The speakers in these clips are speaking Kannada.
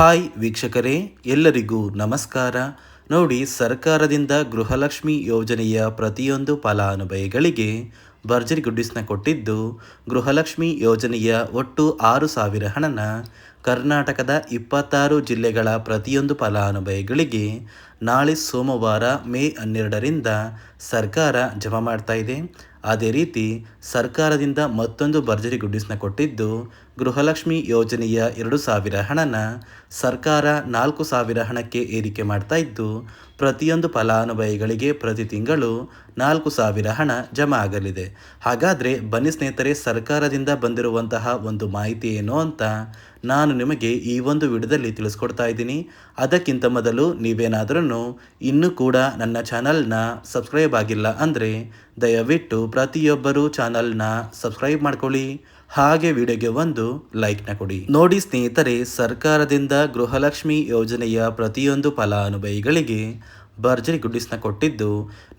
ಹಾಯ್ ವೀಕ್ಷಕರೇ, ಎಲ್ಲರಿಗೂ ನಮಸ್ಕಾರ. ನೋಡಿ, ಸರ್ಕಾರದಿಂದ ಗೃಹಲಕ್ಷ್ಮಿ ಯೋಜನೆಯ ಪ್ರತಿಯೊಂದು ಫಲಾನುಭವಿಗಳಿಗೆ ಭರ್ಜರಿ ಗುಡ್ಡಿಸ್ನ ಕೊಟ್ಟಿದ್ದು, ಗೃಹಲಕ್ಷ್ಮಿ ಯೋಜನೆಯ ಒಟ್ಟು ಆರು ಸಾವಿರ ಹಣನ ಕರ್ನಾಟಕದ ಇಪ್ಪತ್ತಾರು ಜಿಲ್ಲೆಗಳ ಪ್ರತಿಯೊಂದು ಫಲಾನುಭವಿಗಳಿಗೆ ನಾಳೆ ಸೋಮವಾರ ಮೇ ಹನ್ನೆರಡರಿಂದ ಸರ್ಕಾರ ಜಮಾ ಮಾಡ್ತಾ ಇದೆ. ಅದೇ ರೀತಿ ಸರ್ಕಾರದಿಂದ ಮತ್ತೊಂದು ಭರ್ಜರಿ ಗುಡ್ಡಿಸ್ನ ಕೊಟ್ಟಿದ್ದು ಗೃಹಲಕ್ಷ್ಮಿ ಯೋಜನೆಯ ಎರಡು ಸಾವಿರ ಹಣನ ಸರ್ಕಾರ ನಾಲ್ಕು ಸಾವಿರ ಹಣಕ್ಕೆ ಏರಿಕೆ ಮಾಡ್ತಾ ಇದ್ದು, ಪ್ರತಿಯೊಂದು ಫಲಾನುಭವಿಗಳಿಗೆ ಪ್ರತಿ ತಿಂಗಳು ನಾಲ್ಕು ಸಾವಿರ ಹಣ ಜಮಾ ಆಗಲಿದೆ. ಹಾಗಾದರೆ ಬನ್ನಿ ಸ್ನೇಹಿತರೆ, ಸರ್ಕಾರದಿಂದ ಬಂದಿರುವಂತಹ ಒಂದು ಮಾಹಿತಿ ಏನು ಅಂತ ನಾನು ನಿಮಗೆ ಈ ಒಂದು ವಿಡಿಯೋದಲ್ಲಿ ತಿಳಿಸ್ಕೊಡ್ತಾ ಇದ್ದೀನಿ. ಅದಕ್ಕಿಂತ ಮೊದಲು ನೀವೇನಾದ್ರೂ ಇನ್ನೂ ಕೂಡ ನನ್ನ ಚಾನಲ್ನ ಸಬ್ಸ್ಕ್ರೈಬ್ ಆಗಿಲ್ಲ ಅಂದರೆ ದಯವಿಟ್ಟು ಪ್ರತಿಯೊಬ್ಬರೂ ಚಾನಲ್ನ ಸಬ್ಸ್ಕ್ರೈಬ್ ಮಾಡ್ಕೊಳ್ಳಿ. ಹಾಗೆ ವಿಡಿಯೋಗೆ ಒಂದು ಲೈಕ್ನ ಕೊಡಿ. ನೋಡಿ ಸ್ನೇಹಿತರೆ, ಸರ್ಕಾರದಿಂದ ಗೃಹಲಕ್ಷ್ಮಿ ಯೋಜನೆಯ ಪ್ರತಿಯೊಂದು ಫಲಾನುಭವಿಗಳಿಗೆ ಭರ್ಜರಿ ಗುಡ್ಡಿಸ್ನ ಕೊಟ್ಟಿದ್ದು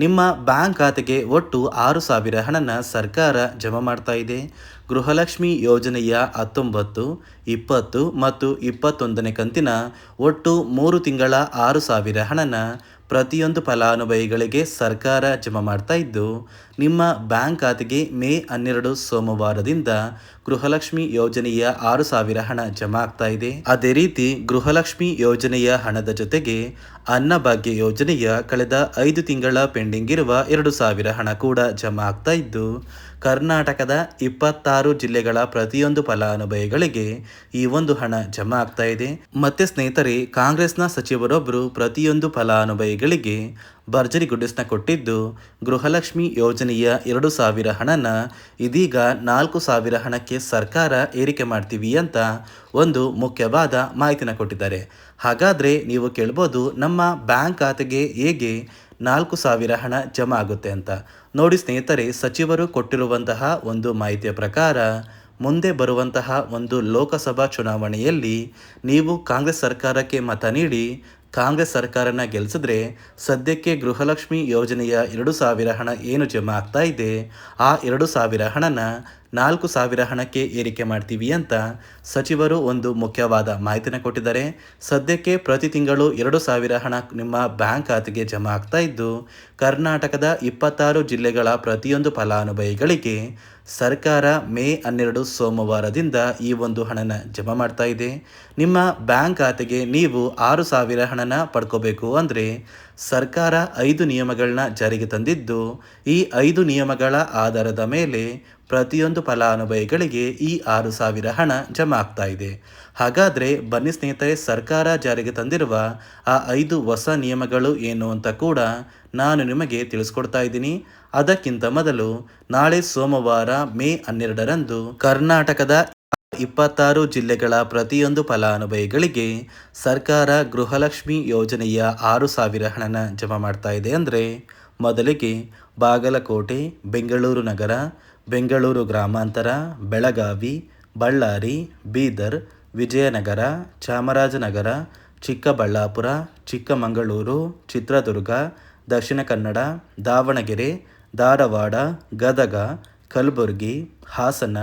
ನಿಮ್ಮ ಬ್ಯಾಂಕ್ ಖಾತೆಗೆ ಒಟ್ಟು ಆರು ಸಾವಿರ ಹಣನ ಸರ್ಕಾರ ಜಮಾ ಮಾಡ್ತಾ ಇದೆ. ಗೃಹಲಕ್ಷ್ಮಿ ಯೋಜನೆಯ ಹತ್ತೊಂಬತ್ತು, ಇಪ್ಪತ್ತು ಮತ್ತು ಇಪ್ಪತ್ತೊಂದನೇ ಕಂತಿನ ಒಟ್ಟು ಮೂರು ತಿಂಗಳ ಆರು ಸಾವಿರ ಹಣನ ಪ್ರತಿಯೊಂದು ಫಲಾನುಭವಿಗಳಿಗೆ ಸರ್ಕಾರ ಜಮಾ ಮಾಡ್ತಾ ಇದ್ದು, ನಿಮ್ಮ ಬ್ಯಾಂಕ್ ಖಾತೆಗೆ ಮೇ ಹನ್ನೆರಡು ಸೋಮವಾರದಿಂದ ಗೃಹಲಕ್ಷ್ಮಿ ಯೋಜನೆಯ ಆರು ಸಾವಿರ ಹಣ ಜಮಾ ಆಗ್ತಾ ಇದೆ. ಅದೇ ರೀತಿ ಗೃಹಲಕ್ಷ್ಮಿ ಯೋಜನೆಯ ಹಣದ ಜೊತೆಗೆ ಅನ್ನಭಾಗ್ಯ ಯೋಜನೆಯ ಕಳೆದ ಐದು ತಿಂಗಳ ಪೆಂಡಿಂಗ್ ಇರುವ ಎರಡು ಸಾವಿರ ಹಣ ಕೂಡ ಜಮಾ ಆಗ್ತಾ ಇದ್ದು, ಕರ್ನಾಟಕದ ಇಪ್ಪತ್ತಾರು ಜಿಲ್ಲೆಗಳ ಪ್ರತಿಯೊಂದು ಫಲಾನುಭವಿಗಳಿಗೆ ಈ ಒಂದು ಹಣ ಜಮಾ ಆಗ್ತಾ ಇದೆ. ಮತ್ತೆ ಸ್ನೇಹಿತರೆ, ಕಾಂಗ್ರೆಸ್ನ ಸಚಿವರೊಬ್ಬರು ಪ್ರತಿಯೊಂದು ಫಲಾನುಭವಿಗಳಿಗೆ ಭರ್ಜರಿ ಗುಡ್ಡಿಸ್ನ ಕೊಟ್ಟಿದ್ದು ಗೃಹಲಕ್ಷ್ಮಿ ಯೋಜನೆಯ ಎರಡು ಸಾವಿರ ಹಣನ ಇದೀಗ ನಾಲ್ಕು ಸಾವಿರ ಹಣಕ್ಕೆ ಸರ್ಕಾರ ಏರಿಕೆ ಮಾಡ್ತೀವಿ ಅಂತ ಒಂದು ಮುಖ್ಯವಾದ ಮಾಹಿತಿನ ಕೊಟ್ಟಿದ್ದಾರೆ. ಹಾಗಾದರೆ ನೀವು ಕೇಳ್ಬೋದು ನಮ್ಮ ಬ್ಯಾಂಕ್ ಖಾತೆಗೆ ಹೇಗೆ ನಾಲ್ಕು ಸಾವಿರ ಹಣ ಜಮಾ ಆಗುತ್ತೆ ಅಂತ. ನೋಡಿ ಸ್ನೇಹಿತರೆ, ಸಚಿವರು ಕೊಟ್ಟಿರುವಂತಹ ಒಂದು ಮಾಹಿತಿಯ ಪ್ರಕಾರ ಮುಂದೆ ಬರುವಂತಹ ಒಂದು ಲೋಕಸಭಾ ಚುನಾವಣೆಯಲ್ಲಿ ನೀವು ಕಾಂಗ್ರೆಸ್ ಸರ್ಕಾರಕ್ಕೆ ಮತ ನೀಡಿ ಕಾಂಗ್ರೆಸ್ ಸರ್ಕಾರನ ಗೆಲ್ಲಿಸಿದ್ರೆ ಸದ್ಯಕ್ಕೆ ಗೃಹಲಕ್ಷ್ಮಿ ಯೋಜನೆಯ ಎರಡು ಸಾವಿರ ಹಣ ಏನು ಜಮಾ ಆಗ್ತಾ ಇದೆ? ಆ ಎರಡು ಸಾವಿರ ಹಣನ ನಾಲ್ಕು ಸಾವಿರ ಹಣಕ್ಕೆ ಏರಿಕೆ ಮಾಡ್ತೀವಿ ಅಂತ ಸಚಿವರು ಒಂದು ಮುಖ್ಯವಾದ ಮಾಹಿತಿನ ಕೊಟ್ಟಿದ್ದಾರೆ. ಸದ್ಯಕ್ಕೆ ಪ್ರತಿ ತಿಂಗಳು ಎರಡು ಸಾವಿರ ಹಣ ನಿಮ್ಮ ಬ್ಯಾಂಕ್ ಖಾತೆಗೆ ಜಮಾ ಆಗ್ತಾ ಇದ್ದು, ಕರ್ನಾಟಕದ ಇಪ್ಪತ್ತಾರು ಜಿಲ್ಲೆಗಳ ಪ್ರತಿಯೊಂದು ಫಲಾನುಭವಿಗಳಿಗೆ ಸರ್ಕಾರ ಮೇ ಹನ್ನೆರಡು ಸೋಮವಾರದಿಂದ ಈ ಒಂದು ಹಣನ ಜಮಾ ಮಾಡ್ತಾ ಇದೆ. ನಿಮ್ಮ ಬ್ಯಾಂಕ್ ಖಾತೆಗೆ ನೀವು ಆರು ಸಾವಿರ ಹಣನ ಪಡ್ಕೋಬೇಕು ಅಂದರೆ ಸರ್ಕಾರ ಐದು ನಿಯಮಗಳನ್ನ ಜಾರಿಗೆ ತಂದಿದ್ದು, ಈ ಐದು ನಿಯಮಗಳ ಆಧಾರದ ಮೇಲೆ ಪ್ರತಿಯೊಂದು ಫಲಾನುಭವಿಗಳಿಗೆ ಈ ಆರು ಸಾವಿರ ಹಣ ಜಮಾ ಆಗ್ತಾ ಇದೆ. ಹಾಗಾದರೆ ಬನ್ನಿ ಸ್ನೇಹಿತರೆ, ಸರ್ಕಾರ ಜಾರಿಗೆ ತಂದಿರುವ ಆ ಐದು ಹೊಸ ನಿಯಮಗಳು ಏನು ಅಂತ ಕೂಡ ನಾನು ನಿಮಗೆ ತಿಳಿಸ್ಕೊಡ್ತಾ ಇದ್ದೀನಿ. ಅದಕ್ಕಿಂತ ಮೊದಲು ನಾಳೆ ಸೋಮವಾರ ಮೇ ಹನ್ನೆರಡರಂದು ಕರ್ನಾಟಕದ ಇಪ್ಪತ್ತಾರು ಜಿಲ್ಲೆಗಳ ಪ್ರತಿಯೊಂದು ಫಲಾನುಭವಿಗಳಿಗೆ ಸರ್ಕಾರ ಗೃಹಲಕ್ಷ್ಮಿ ಯೋಜನೆಯ ಆರು ಸಾವಿರ ಹಣನ ಜಮಾ ಮಾಡ್ತಾ ಇದೆ ಅಂದರೆ ಮೊದಲಿಗೆ ಬಾಗಲಕೋಟೆ, ಬೆಂಗಳೂರು ನಗರ, ಬೆಂಗಳೂರು ಗ್ರಾಮಾಂತರ, ಬೆಳಗಾವಿ, ಬಳ್ಳಾರಿ, ಬೀದರ್, ವಿಜಯನಗರ, ಚಾಮರಾಜನಗರ, ಚಿಕ್ಕಬಳ್ಳಾಪುರ, ಚಿಕ್ಕಮಗಳೂರು, ಚಿತ್ರದುರ್ಗ, ದಕ್ಷಿಣ ಕನ್ನಡ, ದಾವಣಗೆರೆ, ಧಾರವಾಡ, ಗದಗ, ಕಲಬುರಗಿ, ಹಾಸನ,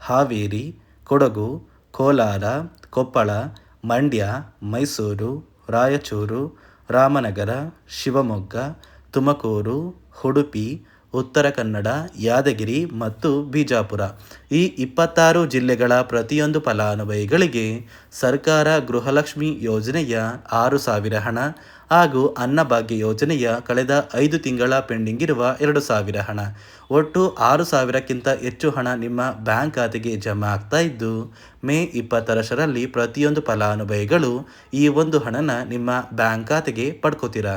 ಹಾವೇರಿ ಕೊಡಗು ಕೋಲಾರ ಕೊಪ್ಪಳ ಮಂಡ್ಯ ಮೈಸೂರು ರಾಯಚೂರು ರಾಮನಗರ ಶಿವಮೊಗ್ಗ ತುಮಕೂರು ಉಡುಪಿ ಉತ್ತರ ಕನ್ನಡ, ಯಾದಗಿರಿ ಮತ್ತು ಬಿಜಾಪುರ. ಈ ಇಪ್ಪತ್ತಾರು ಜಿಲ್ಲೆಗಳ ಪ್ರತಿಯೊಂದು ಫಲಾನುಭವಿಗಳಿಗೆ ಸರ್ಕಾರ ಗೃಹಲಕ್ಷ್ಮಿ ಯೋಜನೆಯ ಆರು ಸಾವಿರ ಹಣ ಹಾಗೂ ಅನ್ನಭಾಗ್ಯ ಯೋಜನೆಯ ಕಳೆದ ಐದು ತಿಂಗಳ ಪೆಂಡಿಂಗ್ ಇರುವ ಎರಡು ಸಾವಿರ ಹಣ. ಒಟ್ಟು ಆರು ಸಾವಿರಕ್ಕಿಂತ ಹೆಚ್ಚು ಹಣ ನಿಮ್ಮ ಬ್ಯಾಂಕ್ ಖಾತೆಗೆ ಜಮಾ ಆಗ್ತಾ ಇದ್ದು, ಮೇ ಇಪ್ಪತ್ತರಷ್ಟರಲ್ಲಿ ಪ್ರತಿಯೊಂದು ಫಲಾನುಭವಿಗಳು ಈ ಒಂದು ಹಣನ ನಿಮ್ಮ ಬ್ಯಾಂಕ್ ಖಾತೆಗೆ ಪಡ್ಕೋತೀರಾ?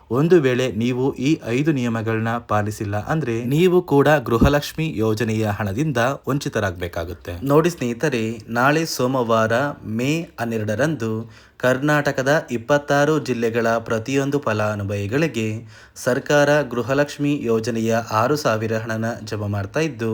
ಒಂದು ವೇಳೆ ನೀವು ಈ ಐದು ನಿಯಮಗಳನ್ನ ಪಾಲಿಸಿಲ್ಲ ಅಂದ್ರೆ ನೀವು ಕೂಡ ಗೃಹಲಕ್ಷ್ಮಿ ಯೋಜನೆಯ ಹಣದಿಂದ ವಂಚಿತರಾಗಬೇಕಾಗುತ್ತೆ. ನೋಡಿ ಸ್ನೇಹಿತರೆ, ನಾಳೆ ಸೋಮವಾರ ಮೇ ಹನ್ನೆರಡರಂದು ಕರ್ನಾಟಕದ ಇಪ್ಪತ್ತಾರು ಜಿಲ್ಲೆಗಳ ಪ್ರತಿಯೊಂದು ಫಲಾನುಭವಿಗಳಿಗೆ ಸರ್ಕಾರ ಗೃಹಲಕ್ಷ್ಮಿ ಯೋಜನೆಯ ಆರು ಸಾವಿರ ಹಣನ ಜಮಾ ಮಾಡ್ತಾ ಇದ್ದು